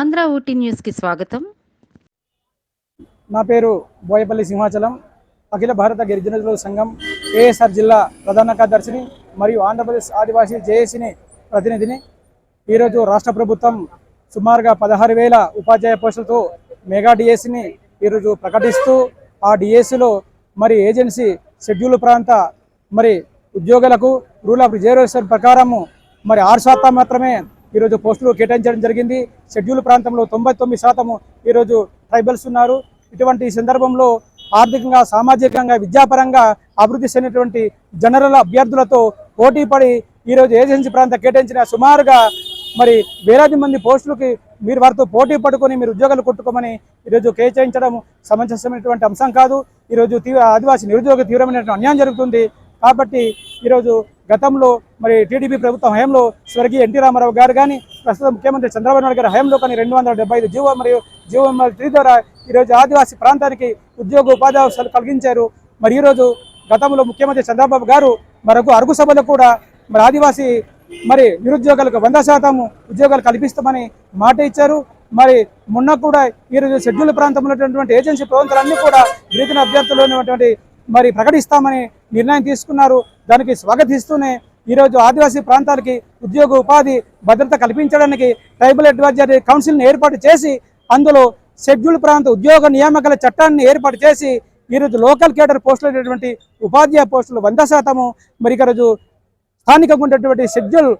ఆంధ్ర ఊటీ న్యూస్కి స్వాగతం. నా పేరు బోయపల్లి సింహాచలం. అఖిల భారత గిరిజనుల సంఘం ఏఎస్ఆర్ జిల్లా ప్రధాన కార్యదర్శిని మరియు ఆంధ్రప్రదేశ్ ఆదివాసీ జేఏసీని ప్రతినిధిని ఈరోజు రాష్ట్ర ప్రభుత్వం సుమారుగా పదహారు వేల ఉపాధ్యాయ పోస్టులతో మెగా డిఎస్సిని ఈరోజు ప్రకటిస్తూ ఆ డిఎస్సిలో మరి ఏజెన్సీ షెడ్యూల్ ప్రాంత మరి ఉద్యోగులకు రూల్ ఆఫ్ రిజర్వేషన్ ప్రకారము మరి ఆరు శాతం మాత్రమే ఈరోజు పోస్టులు కేటాయించడం జరిగింది. షెడ్యూల్ ప్రాంతంలో తొంభై తొమ్మిది శాతము ఈరోజు ట్రైబల్స్ ఉన్నారు. ఇటువంటి సందర్భంలో ఆర్థికంగా సామాజికంగా విద్యాపరంగా అభివృద్ధి చెందినటువంటి జనరల్ అభ్యర్థులతో పోటీ పడి ఈరోజు ఏజెన్సీ ప్రాంత కేటాయించిన సుమారుగా మరి వేలాది మంది పోస్టులకి మీరు వారితో పోటీ పడుకొని మీరు ఉద్యోగాలు కొట్టుకోమని ఈరోజు కేటాయించడం సమంజసమైనటువంటి అంశం కాదు. ఈరోజు తీవ్ర ఆదివాసీ నిరుద్యోగ తీవ్రమైనటువంటి అన్యాయం జరుగుతుంది. కాబట్టి ఈరోజు గతంలో మరి టీడీపీ ప్రభుత్వం హయంలో స్వర్గీయ ఎన్టీ రామారావు గారు కానీ ప్రస్తుతం ముఖ్యమంత్రి చంద్రబాబు నాయుడు గారి హయంలో కానీ రెండు వందల డెబ్బై ఐదు జీవో మరియు జీవో త్రీ ద్వారా ఈరోజు ఆదివాసీ ప్రాంతానికి ఉద్యోగ ఉపాధి అవకాశాలు కలిగించారు. మరి ఈరోజు గతంలో ముఖ్యమంత్రి చంద్రబాబు గారు మరొక అరుగు సభలో కూడా మరి ఆదివాసీ మరి నిరుద్యోగులకు వంద శాతం ఉద్యోగాలు కల్పిస్తామని మాట ఇచ్చారు. మరి మొన్న కూడా ఈరోజు షెడ్యూల్ ప్రాంతంలో ఉన్నటువంటి ఏజెన్సీ ప్రాంతాలన్నీ కూడా గిరిజన అభ్యర్థులు ఉన్నటువంటి మరి ప్రకటిస్తామని నిర్ణయం తీసుకున్నారు. దానికి స్వాగతిస్తూనే ఈరోజు ఆదివాసీ ప్రాంతాలకి ఉద్యోగ ఉపాధి భద్రత కల్పించడానికి ట్రైబల్ అడ్వైజరీ కౌన్సిల్ని ఏర్పాటు చేసి అందులో షెడ్యూల్ ప్రాంత ఉద్యోగ నియామకాల చట్టాన్ని ఏర్పాటు చేసి ఈరోజు లోకల్ కేటర్ పోస్టులు అనేటువంటి ఉపాధ్యాయ పోస్టులు వంద శాతము. మరి ఈరోజు స్థానికంగా ఉండేటువంటి షెడ్యూల్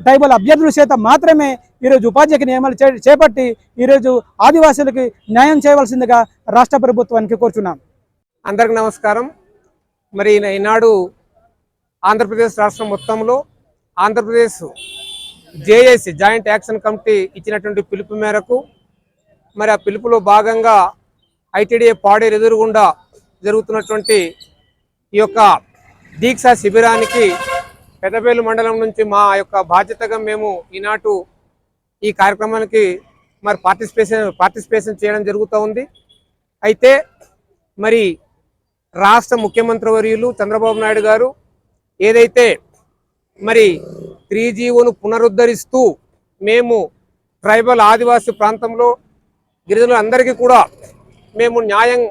ట్రైబల్ అభ్యర్థుల చేత మాత్రమే ఈరోజు ఉపాధ్యాయ నియమాలు చే- చేపట్టి ఈరోజు ఆదివాసులకి న్యాయం చేయవలసిందిగా రాష్ట్ర ప్రభుత్వానికి కోరుచున్నాం. అందరికి నమస్కారం. మరి ఈనాడు ఆంధ్రప్రదేశ్ రాష్ట్రం మొత్తంలో Andhra Pradesh JAC joint action committee ఇచ్చినటువంటి పిలుపు మేరకు మరి ఆ పిలుపులో భాగంగా ఐటీడీఏ పాడేరు ఎదురుగుండా జరుగుతున్నటువంటి ఈ యొక్క దీక్షా శిబిరానికి పెదపేలు మండలం నుంచి మా యొక్క బాధ్యతగా మేము ఈనాటు ఈ కార్యక్రమానికి మరి పార్టిసిపేషన్ పార్టిసిపేషన్ చేయడం జరుగుతూ ఉంది. అయితే మరి రాష్ట్ర ముఖ్యమంత్రి వర్యులు చంద్రబాబు నాయుడు గారు ఏదైతే మరి త్రీ జీవోను పునరుద్ధరిస్తూ మేము ట్రైబల్ ఆదివాసీ ప్రాంతంలో గిరిజనులందరికీ కూడా మేము న్యాయం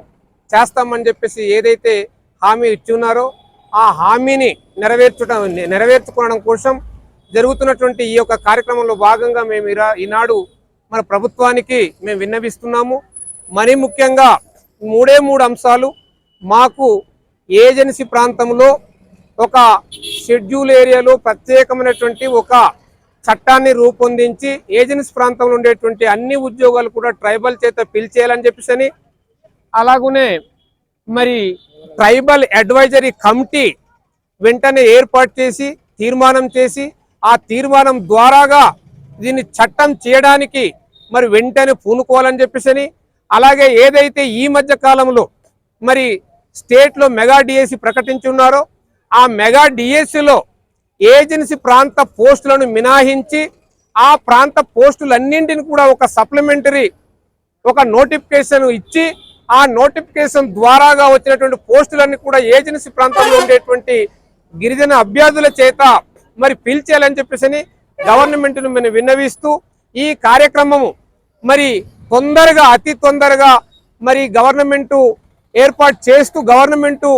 చేస్తామని చెప్పేసి ఏదైతే హామీ ఇచ్చి ఉన్నారో ఆ హామీని నెరవేర్చడం నెరవేర్చుకోవడం కోసం జరుగుతున్నటువంటి ఈ యొక్క కార్యక్రమంలో భాగంగా మేము ఈనాడు మన ప్రభుత్వానికి మేము విన్నవిస్తున్నాము. మరీ ముఖ్యంగా మూడే మూడు అంశాలు మాకు ఏజెన్సీ ప్రాంతంలో ఒక షెడ్యూల్ ఏరియాలో ప్రత్యేకమైనటువంటి ఒక చట్టాన్ని రూపొందించి ఏజెన్సీ ప్రాంతంలో ఉండేటువంటి అన్ని ఉద్యోగాలు కూడా ట్రైబల్ చేత పిలిచేయాలని చెప్పేసి అలాగనే మరి ట్రైబల్ అడ్వైజరీ కమిటీ వెంటనే ఏర్పాటు చేసి తీర్మానం చేసి ఆ తీర్మానం ద్వారాగా దీన్ని చట్టం చేయడానికి మరి వెంటనే పూనుకోవాలని చెప్పేసి అలాగే ఏదైతే ఈ మధ్య కాలంలో మరి స్టేట్లో మెగా డిఎస్సి ప్రకటించున్నారో ఆ మెగా డిఎస్సిలో ఏజెన్సీ ప్రాంత పోస్టులను మినహాయించి ఆ ప్రాంత పోస్టులన్నింటిని కూడా ఒక సప్లిమెంటరీ ఒక నోటిఫికేషన్ ఇచ్చి ఆ నోటిఫికేషన్ ద్వారాగా వచ్చినటువంటి పోస్టులన్నీ కూడా ఏజెన్సీ ప్రాంతంలో ఉండేటువంటి గిరిజన అభ్యర్థుల చేత మరి పిలిచేయాలని చెప్పేసి గవర్నమెంట్ను మేము విన్నవిస్తూ ఈ కార్యక్రమము మరి తొందరగా అతి తొందరగా మరి గవర్నమెంటు ఏర్పాటు చేస్తూ గవర్నమెంటు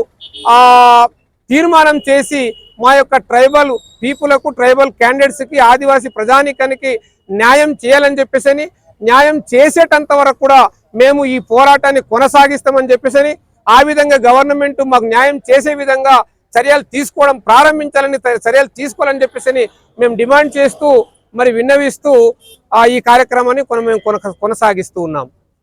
తీర్మానం చేసి మా యొక్క ట్రైబల్ పీపులకు ట్రైబల్ క్యాండిడేట్స్కి ఆదివాసీ ప్రజానికానికి న్యాయం చేయాలని చెప్పేసి న్యాయం చేసేటంత వరకు కూడా మేము ఈ పోరాటాన్ని కొనసాగిస్తామని చెప్పేసి ఆ విధంగా గవర్నమెంట్ మాకు న్యాయం చేసే విధంగా చర్యలు తీసుకోవడం ప్రారంభించాలని చర్యలు తీసుకోవాలని చెప్పేసి మేము డిమాండ్ చేస్తూ మరి విన్నవిస్తూ ఈ కార్యక్రమాన్ని కొన మేము కొనసాగిస్తూ ఉన్నాం.